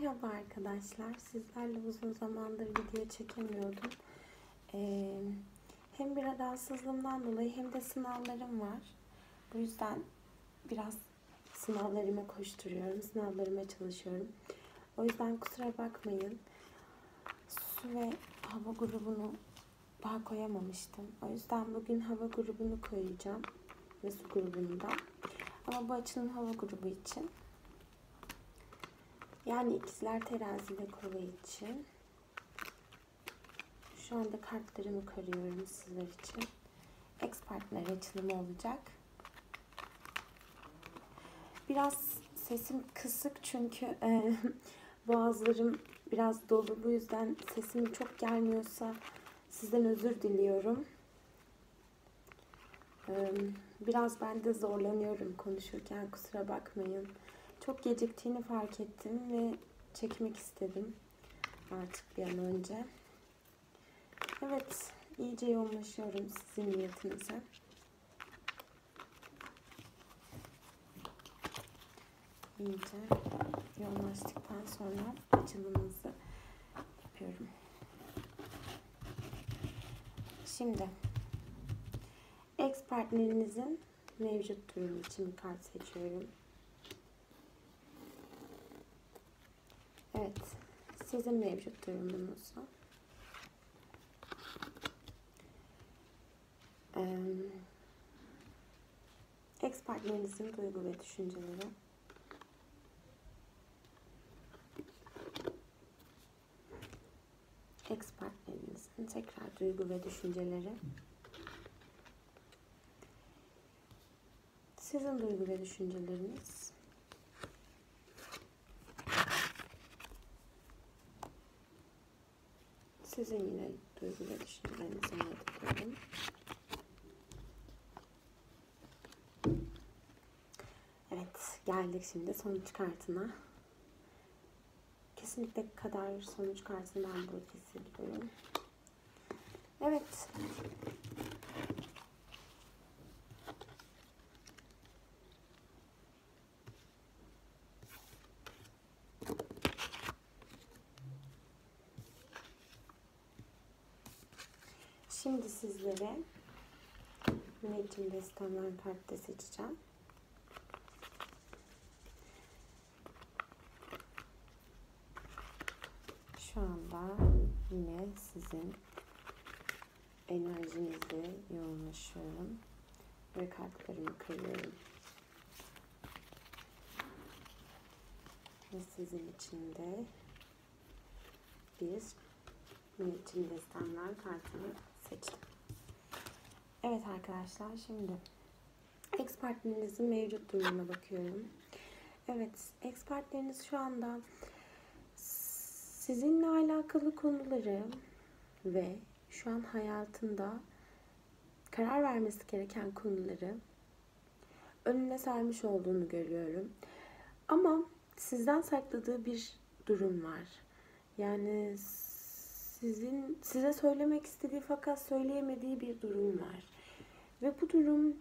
Merhaba arkadaşlar. Sizlerle uzun zamandır video çekemiyordum. Ee, hem bir rahatsızlığımdan dolayı hem de sınavlarım var. Bu yüzden biraz sınavlarıma koşturuyorum. Sınavlarıma çalışıyorum. O yüzden kusura bakmayın. Su ve hava grubunu daha koyamamıştım. O yüzden bugün hava grubunu koyacağım. Ve su grubunu da. Ama bu açılım hava grubu için. Yani ikizler terazi ve kova için. Şu anda kartlarımı karıyorum sizler için. Ex partner açılımı olacak. Biraz sesim kısık çünkü e, boğazlarım biraz dolu. Bu yüzden sesim çok gelmiyorsa sizden özür diliyorum. E, biraz ben de zorlanıyorum konuşurken kusura bakmayın. Çok geciktiğini fark ettim ve çekmek istedim artık bir an önce. Evet, iyice yoğunlaşıyorum sizin niyetinize. İyice yoğunlaştıktan sonra açılımımızı yapıyorum. Şimdi ex partnerinizin mevcut durumu için bir kart seçiyorum. Evet, sizin mevcut durumunuzu ee, ex partnerinizin duygu ve düşünceleri. Ex partnerinizin tekrar duygu ve düşünceleri. Sizin duygu ve düşünceleriniz Sizin yine duygu ve düşüncelerinizi ediyorum. Evet, geldik şimdi sonuç kartına. Kesinlikle kadar sonuç kartını ben burada hissediyorum. Evet. Şimdi sizlere müneccim destanlar kartı seçeceğim. Şu anda yine sizin enerjinizde yoğunlaşıyorum ve kartlarımı kırıyorum. Ve sizin için de bir müneccim destanlar kartını seçtim. Evet arkadaşlar şimdi ex partnerinizin mevcut durumuna bakıyorum. Evet ex partneriniz şu anda sizinle alakalı konuları ve şu an hayatında karar vermesi gereken konuları önüne sermiş olduğunu görüyorum. Ama sizden sakladığı bir durum var. Yani sizin size söylemek istediği fakat söyleyemediği bir durum var. Ve bu durum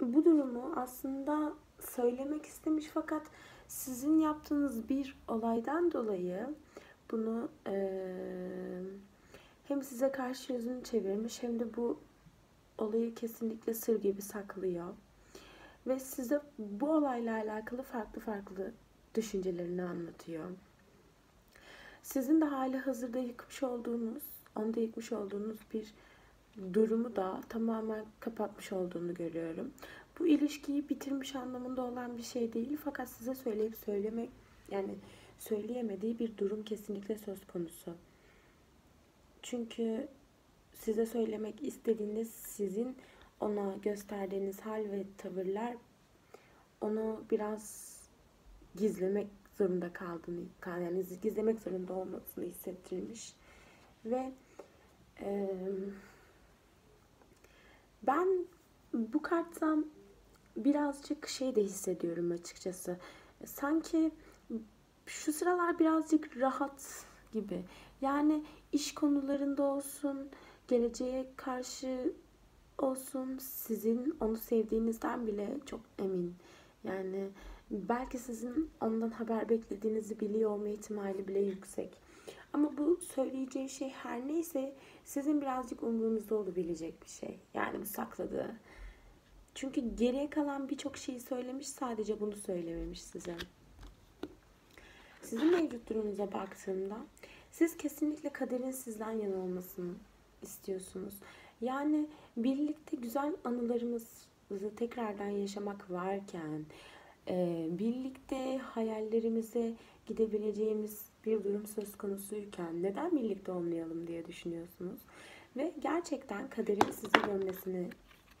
bu durumu aslında söylemek istemiş fakat sizin yaptığınız bir olaydan dolayı bunu e, hem size karşı yüzünü çevirmiş hem de bu olayı kesinlikle sır gibi saklıyor. Ve size bu olayla alakalı farklı farklı düşüncelerini anlatıyor. Sizin de hali hazırda yıkmış olduğunuz, onda yıkmış olduğunuz bir durumu da tamamen kapatmış olduğunu görüyorum. Bu ilişkiyi bitirmiş anlamında olan bir şey değil fakat size söyleyip söylemek yani söyleyemediği bir durum kesinlikle söz konusu. Çünkü size söylemek istediğinde sizin ona gösterdiğiniz hal ve tavırlar onu biraz gizlemek zorunda kaldığını, yani gizlemek zorunda olmasını hissettirmiş. Ve e, ben bu karttan birazcık şey de hissediyorum açıkçası. Sanki şu sıralar birazcık rahat gibi. Yani iş konularında olsun, geleceğe karşı olsun, sizin onu sevdiğinizden bile çok emin. Yani belki sizin ondan haber beklediğinizi biliyor olma ihtimali bile yüksek. Ama bu söyleyeceği şey her neyse sizin birazcık umurunuzda olabilecek bir şey. Yani bu sakladığı. Çünkü geriye kalan birçok şeyi söylemiş sadece bunu söylememiş size. Sizin mevcut durumunuza baktığımda siz kesinlikle kaderin sizden yana olmasını istiyorsunuz. Yani birlikte güzel anılarımızı tekrardan yaşamak varken birlikte hayallerimize gidebileceğimiz bir durum söz konusuyken neden birlikte olmayalım diye düşünüyorsunuz. Ve gerçekten kaderin size dönmesini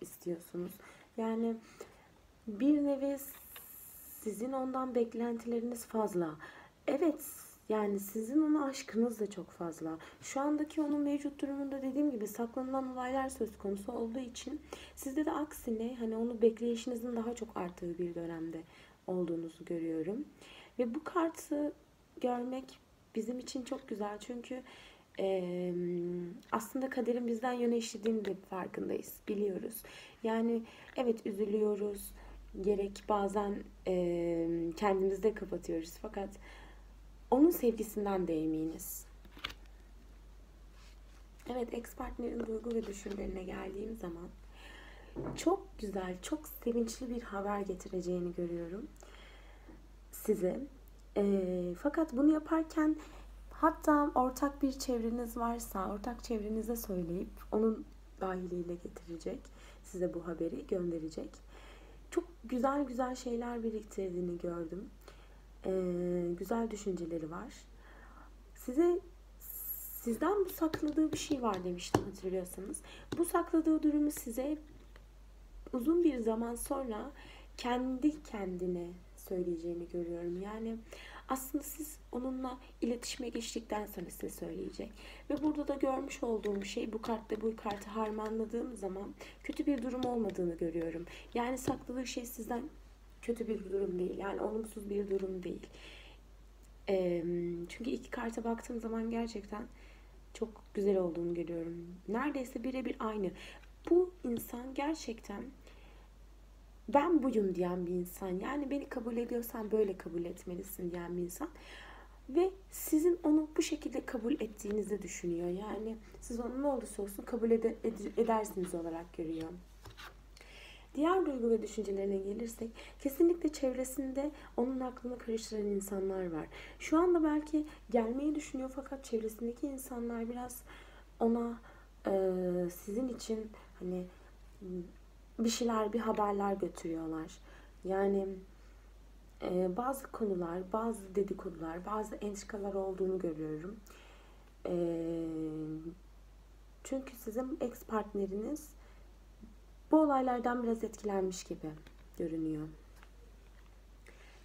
istiyorsunuz. Yani bir nevi sizin ondan beklentileriniz fazla. Evet yani sizin ona aşkınız da çok fazla. Şu andaki onun mevcut durumunda dediğim gibi saklanılan olaylar söz konusu olduğu için sizde de aksine hani onu bekleyişinizin daha çok arttığı bir dönemde olduğunuzu görüyorum. Ve bu kartı görmek bizim için çok güzel çünkü e, aslında kaderin bizden yöne işlediğini de farkındayız, biliyoruz. Yani evet üzülüyoruz, gerek bazen e, kendimizde kapatıyoruz fakat onun sevgisinden de eminiz. Evet, ex partnerin duygu ve düşüncelerine geldiğim zaman çok güzel, çok sevinçli bir haber getireceğini görüyorum size. E, fakat bunu yaparken hatta ortak bir çevreniz varsa ortak çevrenize söyleyip onun dahiliyle getirecek. Size bu haberi gönderecek. Çok güzel güzel şeyler biriktirdiğini gördüm. Ee, güzel düşünceleri var. Size sizden bu sakladığı bir şey var demiştim hatırlıyorsanız. Bu sakladığı durumu size uzun bir zaman sonra kendi kendine söyleyeceğini görüyorum. Yani aslında siz onunla iletişime geçtikten sonra size söyleyecek. Ve burada da görmüş olduğum şey bu kartla bu kartı harmanladığım zaman kötü bir durum olmadığını görüyorum. Yani sakladığı şey sizden kötü bir durum değil. Yani olumsuz bir durum değil. E, çünkü iki karta baktığım zaman gerçekten çok güzel olduğunu görüyorum. Neredeyse birebir aynı. Bu insan gerçekten ben buyum diyen bir insan. Yani beni kabul ediyorsan böyle kabul etmelisin diyen bir insan. Ve sizin onu bu şekilde kabul ettiğinizi düşünüyor. Yani siz onu ne olursa olsun kabul ede, edersiniz olarak görüyor. Diğer duygu ve düşüncelerine gelirsek kesinlikle çevresinde onun aklını karıştıran insanlar var. Şu anda belki gelmeyi düşünüyor fakat çevresindeki insanlar biraz ona e, sizin için hani bir şeyler, bir haberler götürüyorlar. Yani e, bazı konular, bazı dedikodular, bazı entrikalar olduğunu görüyorum. E, çünkü sizin ex partneriniz bu olaylardan biraz etkilenmiş gibi görünüyor.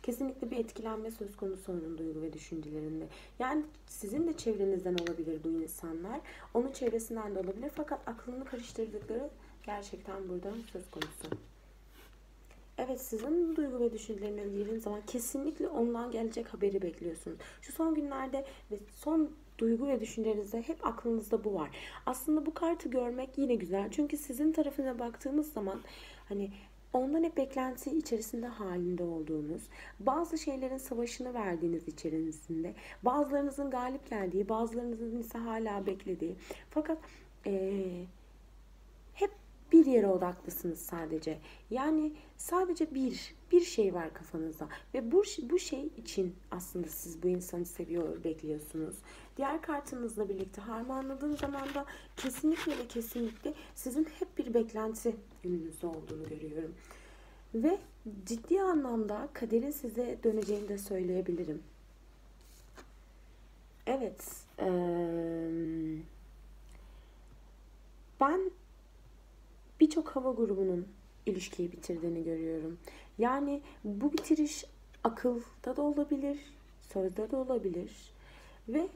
Kesinlikle bir etkilenme söz konusu onun duygu ve düşüncelerinde. Yani sizin de çevrenizden olabilir bu insanlar. Onun çevresinden de olabilir. Fakat aklını karıştırdıkları gerçekten burada söz konusu. Evet sizin duygu ve düşüncelerine girdiğiniz zaman kesinlikle ondan gelecek haberi bekliyorsunuz. Şu son günlerde ve son duygu ve düşüncelerinizde hep aklınızda bu var. Aslında bu kartı görmek yine güzel. Çünkü sizin tarafına baktığımız zaman hani ondan hep beklenti içerisinde halinde olduğunuz, bazı şeylerin savaşını verdiğiniz içerisinde, bazılarınızın galip geldiği, bazılarınızın ise hala beklediği. Fakat ee, hep bir yere odaklısınız sadece. Yani sadece bir, bir şey var kafanızda. Ve bu, bu şey için aslında siz bu insanı seviyor, bekliyorsunuz. Diğer kartınızla birlikte harmanladığım zaman da kesinlikle ve kesinlikle sizin hep bir beklenti gününüzde olduğunu görüyorum. Ve ciddi anlamda kaderin size döneceğini de söyleyebilirim. Evet. Ee, ben birçok hava grubunun ilişkiyi bitirdiğini görüyorum. Yani bu bitiriş akılda da olabilir, sözde de olabilir ve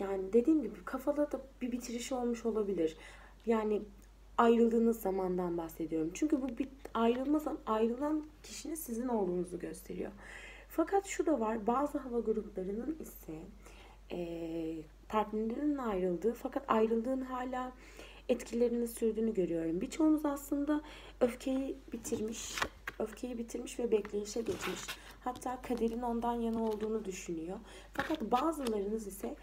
yani dediğim gibi kafada da bir bitiriş olmuş olabilir. Yani ayrıldığınız zamandan bahsediyorum. Çünkü bu bir ayrılma ayrılan kişinin sizin olduğunuzu gösteriyor. Fakat şu da var. Bazı hava gruplarının ise e, partnerinin ayrıldığı fakat ayrıldığın hala etkilerini sürdüğünü görüyorum. Birçoğunuz aslında öfkeyi bitirmiş öfkeyi bitirmiş ve bekleyişe geçmiş. Hatta kaderin ondan yana olduğunu düşünüyor. Fakat bazılarınız ise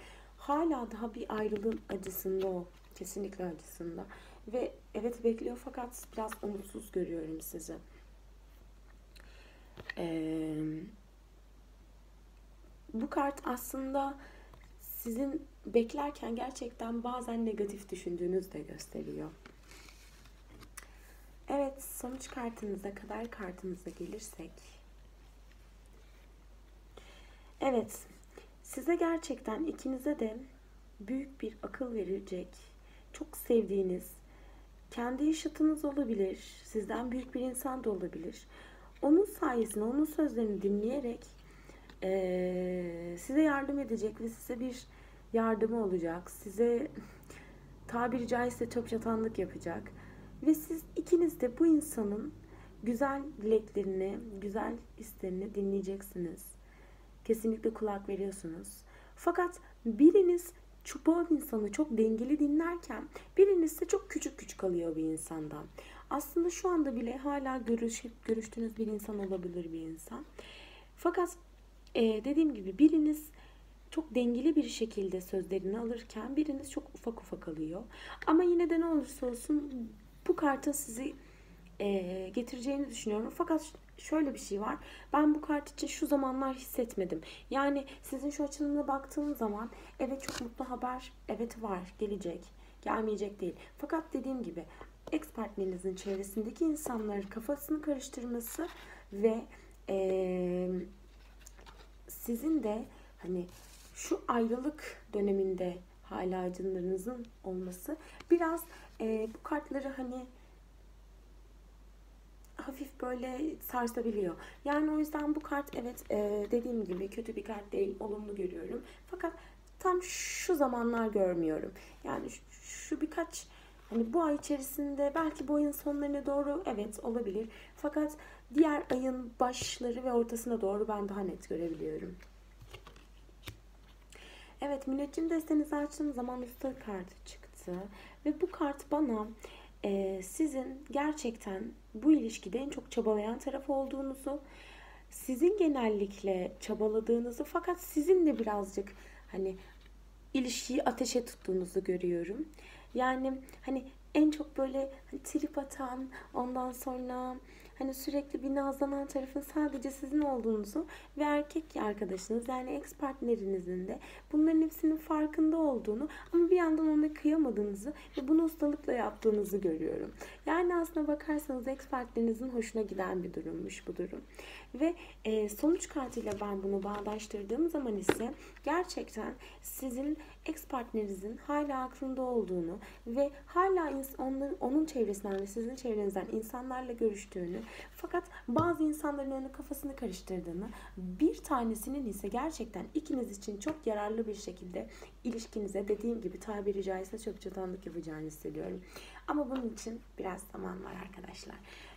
hala daha bir ayrılığın acısında o. Kesinlikle acısında. Ve evet bekliyor fakat biraz umutsuz görüyorum sizi. Ee, bu kart aslında sizin beklerken gerçekten bazen negatif düşündüğünüzü de gösteriyor. Evet, sonuç kartınıza kadar kartımıza gelirsek. Evet, size gerçekten ikinize de büyük bir akıl verecek, çok sevdiğiniz, kendi yaşıtınız olabilir, sizden büyük bir insan da olabilir. Onun sayesinde, onun sözlerini dinleyerek ee, size yardım edecek ve size bir yardımı olacak. Size tabiri caizse çöp çatanlık yapacak. Ve siz ikiniz de bu insanın güzel dileklerini, güzel isterini dinleyeceksiniz. Kesinlikle kulak veriyorsunuz. Fakat biriniz çubuğun insanı çok dengeli dinlerken biriniz de çok küçük küçük kalıyor bir insandan. Aslında şu anda bile hala görüş, görüştüğünüz bir insan olabilir bir insan. Fakat e, dediğim gibi biriniz çok dengeli bir şekilde sözlerini alırken biriniz çok ufak ufak alıyor. Ama yine de ne olursa olsun bu kartın sizi e, getireceğini düşünüyorum. Fakat şöyle bir şey var. Ben bu kart için şu zamanlar hissetmedim. Yani sizin şu açılımına baktığım zaman evet çok mutlu haber evet var gelecek. Gelmeyecek değil. Fakat dediğim gibi ex partnerinizin çevresindeki insanların kafasını karıştırması ve e, sizin de hani şu ayrılık döneminde hala acınlarınızın olması biraz e, bu kartları hani hafif böyle sarsabiliyor. Yani o yüzden bu kart evet e, dediğim gibi kötü bir kart değil, olumlu görüyorum. Fakat tam şu zamanlar görmüyorum. Yani şu, şu birkaç hani bu ay içerisinde belki bu ayın sonlarına doğru evet olabilir. Fakat diğer ayın başları ve ortasına doğru ben daha net görebiliyorum. Evet müneccim destenizi açtığım zaman usta kartı çıktı. Ve bu kart bana e, sizin gerçekten bu ilişkide en çok çabalayan taraf olduğunuzu, sizin genellikle çabaladığınızı fakat sizin de birazcık hani ilişkiyi ateşe tuttuğunuzu görüyorum. Yani hani en çok böyle hani trip atan, ondan sonra hani sürekli bir nazlanan tarafın sadece sizin olduğunuzu ve erkek arkadaşınız yani ex partnerinizin de bunların hepsinin farkında olduğunu ama bir yandan ona kıyamadığınızı ve bunu ustalıkla yaptığınızı görüyorum. Yani aslına bakarsanız ex partnerinizin hoşuna giden bir durummuş bu durum. Ve e, sonuç kartıyla ben bunu bağdaştırdığım zaman ise gerçekten sizin ex partnerinizin hala aklında olduğunu ve hala onun, onun çevresinden ve sizin çevrenizden insanlarla görüştüğünü fakat bazı insanların önü kafasını karıştırdığını bir tanesinin ise gerçekten ikiniz için çok yararlı bir şekilde ilişkinize dediğim gibi tabiri caizse çöp çatanlık yapacağını hissediyorum. Ama bunun için biraz zaman var arkadaşlar.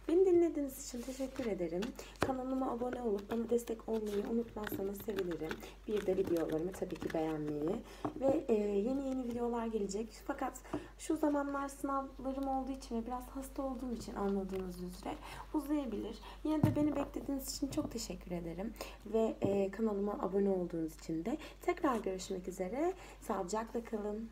Beni dinlediğiniz için teşekkür ederim. Kanalıma abone olup bana destek olmayı unutmazsanız sevinirim. Bir de videolarımı tabii ki beğenmeyi. Ve e, yeni yeni videolar gelecek. Fakat şu zamanlar sınavlarım olduğu için ve biraz hasta olduğum için anladığınız üzere uzayabilir. Yine de beni beklediğiniz için çok teşekkür ederim. Ve e, kanalıma abone olduğunuz için de tekrar görüşmek üzere. Sağlıcakla kalın.